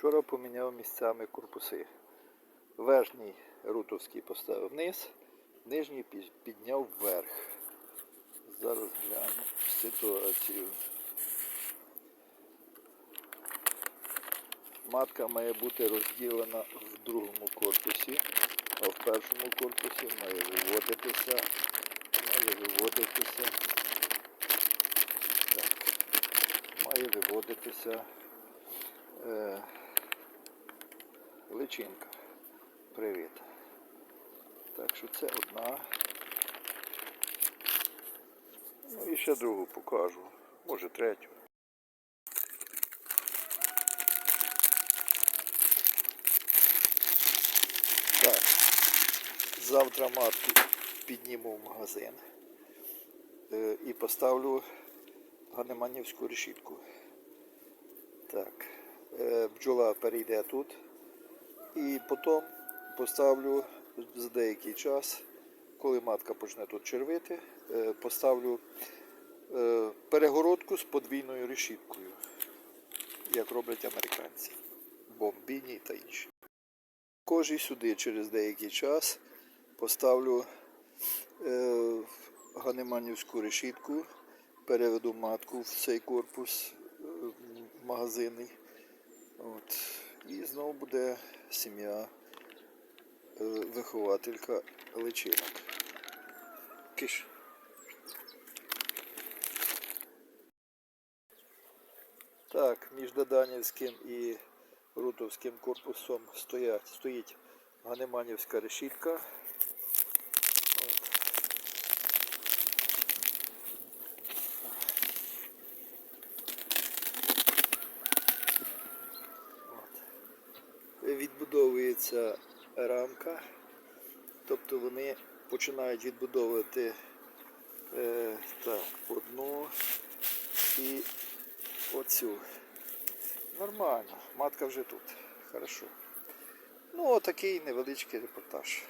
Вчора поміняв місцями корпуси. Верхній рутовський поставив вниз, нижній підняв вверх. Зараз гляну ситуацію. Матка має бути розділена в другому корпусі, а в першому корпусі має виводитися, має виводитися, так, має виводитися е, личинка. Привіт. Так що це одна. Ну і ще другу покажу. Може третю. Так. Завтра матку підніму в магазин е, і поставлю ганеманівську решітку. Так. Е, бджола перейде тут. І потім поставлю за деякий час, коли матка почне тут червити, е, поставлю е, перегородку з подвійною решіткою, як роблять американці. Бомбіні та інші. Кожі сюди через деякий час поставлю е, ганеманівську решітку, переведу матку в цей корпус магазинний. От. І знову буде сім'я е, вихователька личинок. Киш. Так, між Даданівським і Рутовським корпусом стоять, стоїть Ганеманівська решітка. Відбудовується рамка, тобто вони починають відбудовувати е, так, одну і оцю. Нормально, матка вже тут. Хорошо. Ну, отакий невеличкий репортаж.